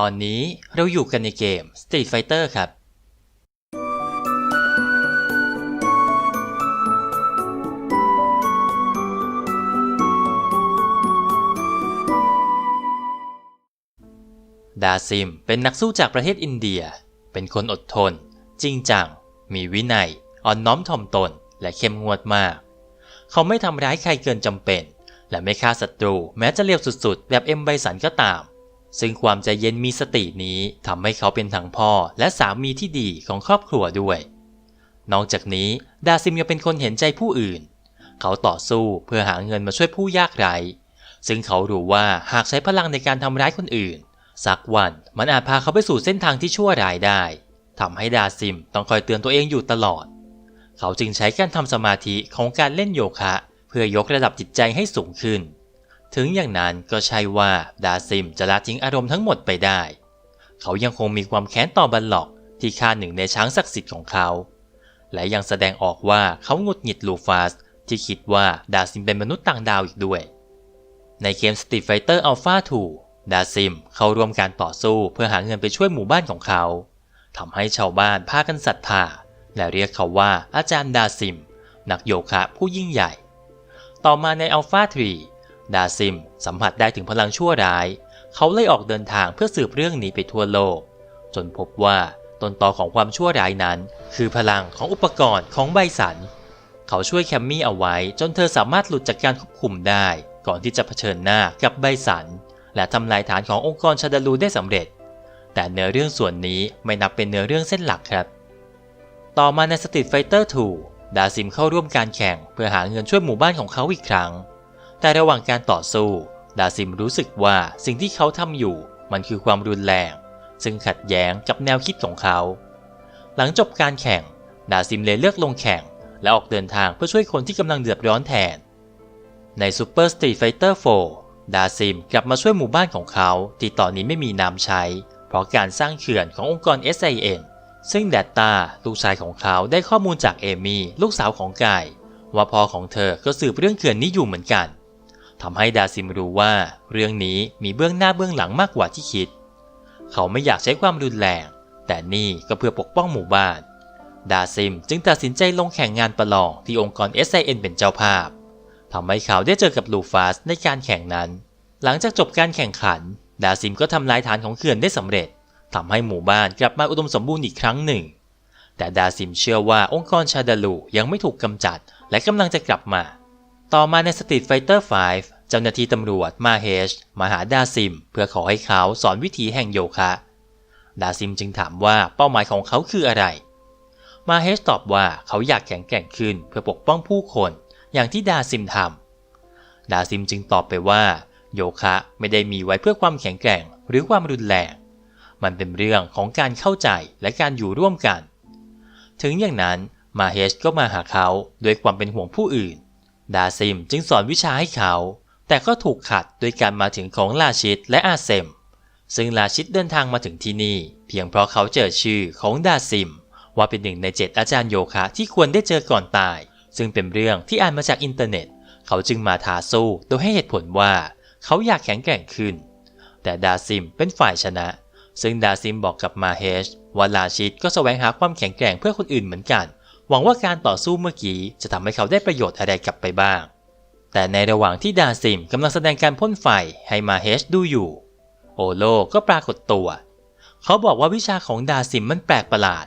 ตอนนี้เราอยู่กันในเกม Street Fighter ครับ ดาซิมเป็นนักสู้จากประเทศอินเดีย เป็นคนอดทน จริงจัง มีวินัย อ่อนน้อมถ่อมตน และเข้มงวดมาก เขาไม่ทำร้ายใครเกินจำเป็น และไม่ฆ่าศัตรูแม้จะเลวสุดๆ แบบเอ็มไบสันก็ตาม ซึ่งความใจเย็นมีสตินี้ทำให้เขาเป็นทั้งพ่อและสามีที่ดีของครอบครัวด้วย นอกจากนี้ดาซิมยังเป็นคนเห็นใจผู้อื่น เขาต่อสู้เพื่อหาเงินมาช่วยผู้ยากไร้ซึ่งเขารู้ว่าหากใช้พลังในการทำร้ายคนอื่น สักวันมันอาจพาเขาไปสู่เส้นทางที่ชั่วร้ายได้ทำให้ดาซิมต้องคอยเตือนตัวเองอยู่ตลอด เขาจึงใช้การทำสมาธิของการเล่นโยคะ เพื่อยกระดับจิตใจให้สูงขึ้น ถึงอย่างนั้นก็ใช่ว่าดาซิมจะละทิ้งอารมณ์ทั้งหมดไปได้ เขายังคงมีความแค้นต่อบัลล็อกที่ฆ่าหนึ่งในช้างศักดิ์สิทธิ์ของเขา และยังแสดงออกว่าเขาหงุดหงิดลูฟาสที่คิดว่าดาซิมเป็นมนุษย์ต่างดาวอีกด้วย ในเกม Street Fighter Alpha 2 ดาซิมเข้าร่วมการต่อสู้เพื่อหาเงินไปช่วยหมู่บ้านของเขาทำให้ชาวบ้านพากันศรัทธาและเรียกเขาว่าอาจารย์ดาซิม นักโยคะผู้ยิ่งใหญ่ ต่อมาใน Alpha 3 ดาซิมสัมผัสได้ถึงพลังชั่วร้าย เขาเลยออกเดินทางเพื่อสืบเรื่องนี้ไปทั่วโลก จนพบว่าต้นตอของความชั่วร้ายนั้น คือพลังของอุปกรณ์ของไบสัน เขาช่วยแคมมี่เอาไว้จนเธอสามารถหลุดจากการควบคุมได้ ก่อนที่จะเผชิญหน้ากับไบสัน และทำลายฐานขององค์กรชาดาลูได้สำเร็จ แต่เนื้อเรื่องส่วนนี้ไม่นับเป็นเนื้อเรื่องเส้นหลักครับ ต่อมาใน Street Fighter 2ดาซิมเข้าร่วมการแข่งเพื่อหาเงินช่วยหมู่บ้านของเขาอีกครั้ง แต่ระหว่างการต่อสู้ ดาซิมรู้สึกว่าสิ่งที่เขาทำอยู่มันคือความรุนแรง ซึ่งขัดแย้งกับแนวคิดของเขา หลังจบการแข่ง ดาซิมเลยเลือกลงแข่ง และออกเดินทางเพื่อช่วยคนที่กำลังเดือดร้อนแทน ใน Super Street Fighter 4ดาซิมกลับมาช่วยหมู่บ้านของเขาที่ตอนนี้ไม่มีน้ำใช้ เพราะการสร้างเขื่อนขององค์กร SIN ซึ่งแดตตาลูกชายของเขาได้ข้อมูลจากเอมี่ลูกสาวของกายว่าพ่อของเธอก็สืบเรื่องเขื่อนนี้อยู่เหมือนกัน ทำให้ดาซิมรู้ว่าเรื่องนี้มีเบื้องหน้าเบื้องหลังมากกว่าที่คิด เขาไม่อยากใช้ความรุนแรง แต่นี่ก็เพื่อปกป้องหมู่บ้าน ดาซิมจึงตัดสินใจลงแข่งงานประลองที่องค์กร SIN เป็นเจ้าภาพทำให้เขาได้เจอกับลูฟาสในการแข่งนั้น หลังจากจบการแข่งขัน ดาซิมก็ทำลายฐานของเขื่อนได้สำเร็จทำให้หมู่บ้านกลับมาอุดมสมบูรณ์อีกครั้งหนึ่ง แต่ดาซิมเชื่อว่าองค์กรชาดาลูยังไม่ถูกกำจัดและกำลังจะกลับมา ต่อมาใน Street Fighter 5 จ้าหน้าที่ตำรวจมาเฮชมาหาดาซิม เพื่อขอให้เขาสอนวิธีแห่งโยคะ ดาซิมจึงถามว่าเป้าหมายของเขาคืออะไร มาเฮชตอบว่าเขาอยากแข็งแกร่งขึ้นเพื่อปกป้องผู้คนอย่างที่ดาซิมทำดาซิมจึงตอบไปว่า โยคะไม่ได้มีไว้เพื่อความแข็งแกร่งหรือความรุนแรง มันเป็นเรื่องของการเข้าใจและการอยู่ร่วมกัน ถึงอย่างนั้นมาเฮชก็มาหาเขาด้วยความเป็นห่วงผู้อื่น ดาซิมจึงสอนวิชาให้เขา แต่ก็ถูกขัดโดยการมาถึงของลาชิตและอาเซม ซึ่งลาชิตเดินทางมาถึงที่นี่ เพียงเพราะเขาเจอชื่อของดาซิม ว่าเป็นหนึ่งในเจ็ดอาจารย์โยคะที่ควรได้เจอก่อนตาย ซึ่งเป็นเรื่องที่อ่านมาจากอินเทอร์เน็ต เขาจึงมาท้าสู้โดยให้เหตุผลว่า เขาอยากแข็งแกร่งขึ้น แต่ดาซิมเป็นฝ่ายชนะ ซึ่งดาซิมบอกกับมาเฮชว่าลาชิตก็แสวงหาความแข็งแกร่งเพื่อคนอื่นเหมือนกัน หวังว่าการต่อสู้เมื่อกี้จะทำให้เขาได้ประโยชน์อะไรกลับไปบ้าง แต่ในระหว่างที่ดาซิมกำลังแสดงการพ่นไฟให้มาเฮชดูอยู่ โอโลก็ปรากฏตัว เขาบอกว่าวิชาของดาซิมมันแปลกประหลาด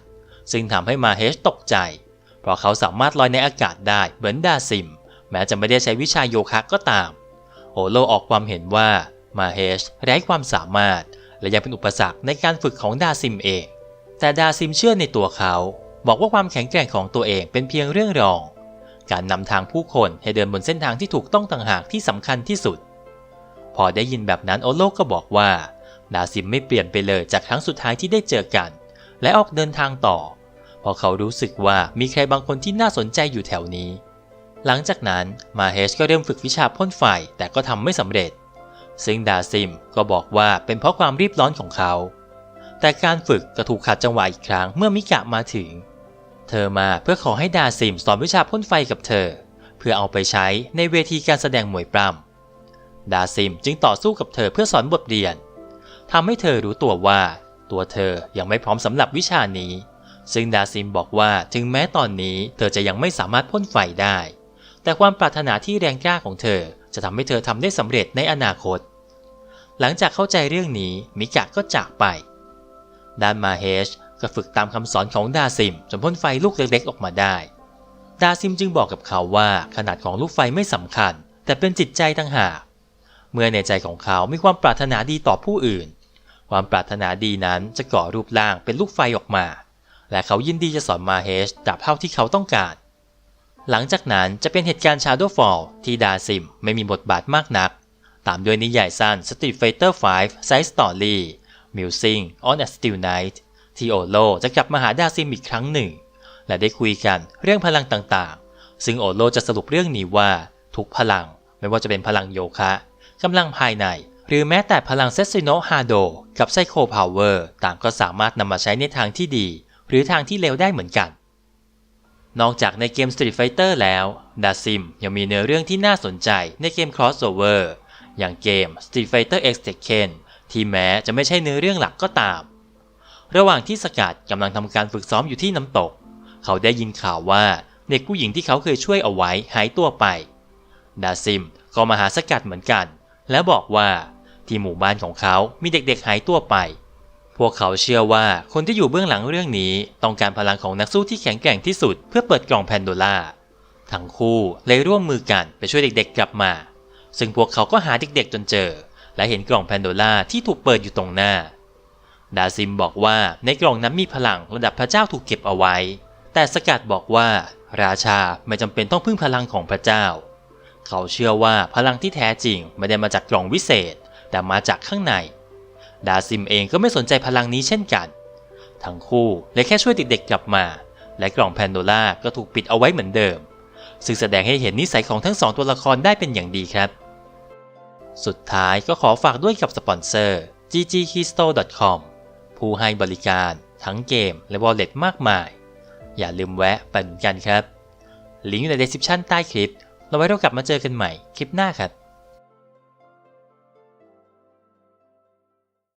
ซึ่งทำให้มาเฮชตกใจ เพราะเขาสามารถลอยในอากาศได้เหมือนดาซิม แม้จะไม่ได้ใช้วิชาโยคะก็ตาม โอโลออกความเห็นว่ามาเฮชไร้ความสามารถ และยังเป็นอุปสรรคในการฝึกของดาซิมเอง แต่ดาซิมเชื่อในตัวเขา บอกว่าความแข็งแกร่งของตัวเองเป็นเพียงเรื่องรอง การนำทางผู้คนให้เดินบนเส้นทางที่ถูกต้องต่างหากที่สำคัญที่สุด พอได้ยินแบบนั้นโอโลก็บอกว่าดาซิมไม่เปลี่ยนไปเลยจากครั้งสุดท้ายที่ได้เจอกัน และออกเดินทางต่อ เพราะเขารู้สึกว่ามีใครบางคนที่น่าสนใจอยู่แถวนี้ หลังจากนั้นมาเฮชก็เริ่มฝึกวิชาพ่นไฟแต่ก็ทำไม่สำเร็จ ซึ่งดาซิมก็บอกว่าเป็นเพราะความรีบร้อนของเขา แต่การฝึกก็ถูกขัดจังหวะอีกครั้งเมื่อมิกะมาถึง เธอมาเพื่อขอให้ดาซิมสอนวิชาพ่นไฟกับเธอ เพื่อเอาไปใช้ในเวทีการแสดงมวยปล้ำดาซิมจึงต่อสู้กับเธอเพื่อสอนบทเรียนทำให้เธอรู้ตัวว่าตัวเธอยังไม่พร้อมสำหรับวิชานี้ ซึ่งดาซิมบอกว่าถึงแม้ตอนนี้เธอจะยังไม่สามารถพ่นไฟได้ แต่ความปรารถนาที่แรงกล้าของเธอจะทำให้เธอทำได้สำเร็จในอนาคต หลังจากเข้าใจเรื่องนี้มิกะก็จากไปด้านมาเฮช ก็ฝึกตามคำสอนของดาซิมจนพ่นไฟลูกเล็กๆออกมาได้ ดาซิมจึงบอกกับเขาว่าขนาดของลูกไฟไม่สำคัญ แต่เป็นจิตใจต่างหากเมื่อในใจของเขามีความปรารถนาดีต่อผู้อื่น ความปรารถนาดีนั้นจะก่อรูปร่างเป็นลูกไฟออกมา และเขายินดีจะสอนมาเฮชตราบเท่าที่เขาต้องการ หลังจากนั้นจะเป็นเหตุการณ์ Shadowfall ที่ดาซิมไม่มีบทบาทมากนัก ตามด้วยนิยายสั้น Street Fighter V Side Story Musing on a Still Night ที่โอโลจะกลับมาหาดาซิมอีกครั้งหนึ่ง และได้คุยกันเรื่องพลังต่างๆ ซึ่งโอโลจะสรุปเรื่องนี้ว่าทุกพลังไม่ว่าจะเป็นพลังโยคะกำลังภายใน หรือแม้แต่พลังเซซิโนฮาโดกับไซโคพาวเวอร์ต่างก็สามารถนำมาใช้ในทางที่ดี หรือทางที่เลวได้เหมือนกัน นอกจากในเกม Street Fighter แล้วดาซิมยังมีเนื้อเรื่องที่น่าสนใจในเกม Crossover อย่างเกม Street Fighter X Tekken ที่แม้จะไม่ใช่เนื้อเรื่องหลักก็ตาม ระหว่างที่สกัดกำลังทำการฝึกซ้อมอยู่ที่น้ำตก เขาได้ยินข่าวว่าเด็กผู้หญิงที่เขาเคยช่วยเอาไว้หายตัวไป ดาซิมก็มาหาสกัดเหมือนกัน และบอกว่าที่หมู่บ้านของเขามีเด็กๆหายตัวไป พวกเขาเชื่อว่าคนที่อยู่เบื้องหลังเรื่องนี้ ต้องการพลังของนักสู้ที่แข็งแกร่งที่สุดเพื่อเปิดกล่องแพนโดล่า ทั้งคู่เลยร่วมมือกันไปช่วยเด็กๆกลับมา ซึ่งพวกเขาก็หาเด็กๆจนเจอ และเห็นกล่องแพนโดล่าที่ถูกเปิดอยู่ตรงหน้า ดาซิมบอกว่าในกล่องนั้นมีพลังระดับพระเจ้าถูกเก็บเอาไว้ แต่สกัดบอกว่า ราชาไม่จำเป็นต้องพึ่งพลังของพระเจ้า เขาเชื่อว่าพลังที่แท้จริงไม่ได้มาจากกล่องวิเศษ แต่มาจากข้างใน ดาซิมเองก็ไม่สนใจพลังนี้เช่นกัน ทั้งคู่เลยแค่ช่วยเด็กๆกลับมา และกล่องแพนโดล่าก็ถูกปิดเอาไว้เหมือนเดิม ซึ่งแสดงให้เห็นนิสัยของทั้งสองตัวละครได้เป็นอย่างดีครับ สุดท้ายก็ขอฝากด้วยกับสปอนเซอร์ ggkisto.com ผู้ให้บริการทั้งเกมและวอลเล็ตมากมาย อย่าลืมแวะไปเหมือนกันครับ ลิงก์อยู่ใน description ใต้คลิป เราไว้เรากลับมาเจอกันใหม่คลิปหน้าครับ